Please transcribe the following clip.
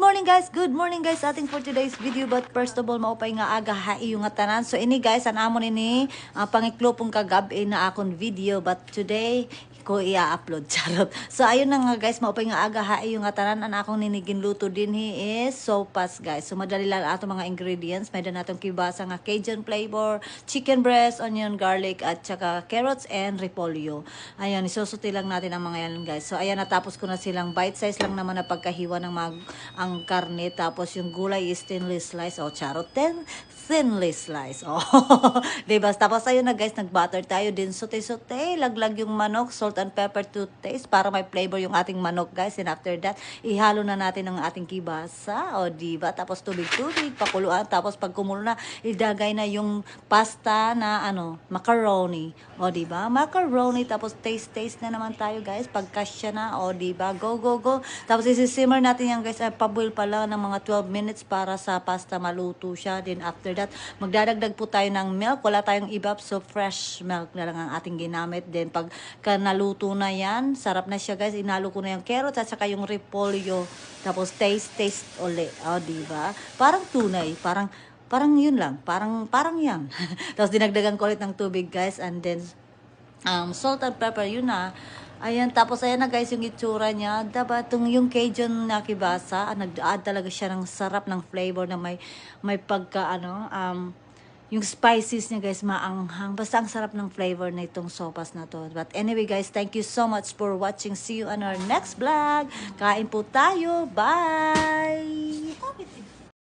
morning guys, good morning guys ating for today's video. But first of all maupay nga aga hai yung nga tanan. So ini guys an amon ini uh, pangiklopong kagabi na akong video. But today ko i-upload charot. So ayun na nga guys maupay nga aga hai yung nga tanan an akong ninigin luto din hi is sopas guys. So madali lang ato mga ingredients. May natong kibasa nga Cajun flavor, chicken breast, onion, garlic at saka carrots and repolyo. Ayan, isusuti lang natin ang mga yan guys. So ayan natapos ko na silang bite size lang naman na pagkahiwa ng mag ang karne tapos yung gulay is thinly slice o oh, charot ten thinly slice oh diba tapos ayun na guys nag-butter tayo din sote-sote laglag yung manok salt and pepper to taste para may flavor yung ating manok guys. And after that ihalo na natin ang ating kibasa. O diba? Tapos tubig-tubig pakuluan. Tapos pag kumulo na idagay na yung pasta na ano macaroni. O diba? Macaroni tapos taste taste na naman tayo guys. Pagkasya na o diba? Go go go. Tapos isi-simmer natin yan guys. Ay paboil pa lang ng mga 12 minutes para sa pasta maluto siya. Then after that magdadagdag po tayo ng milk. Wala tayong ibab so fresh milk na lang ang ating ginamit. Then pag ka naluto na yan. Sarap na siya guys. Inalo ko na yung carrots at saka yung repolyo. Tapos taste taste uli. O diba parang tunay. Parang parang yun lang. Parang parang yan tapos dinagdagan ko ulit ng tubig guys. And then um, salt and pepper, yun na. Ayan, tapos ayan na guys yung itsura niya. Diba, itong yung Cajun na kibasa, nag-add talaga siya ng sarap ng flavor na may, may pagka, ano, um, yung spices niya guys, maanghang. Basta ang sarap ng flavor na itong sopas na to. But anyway guys, thank you so much for watching. See you on our next vlog. Kain po tayo. Bye!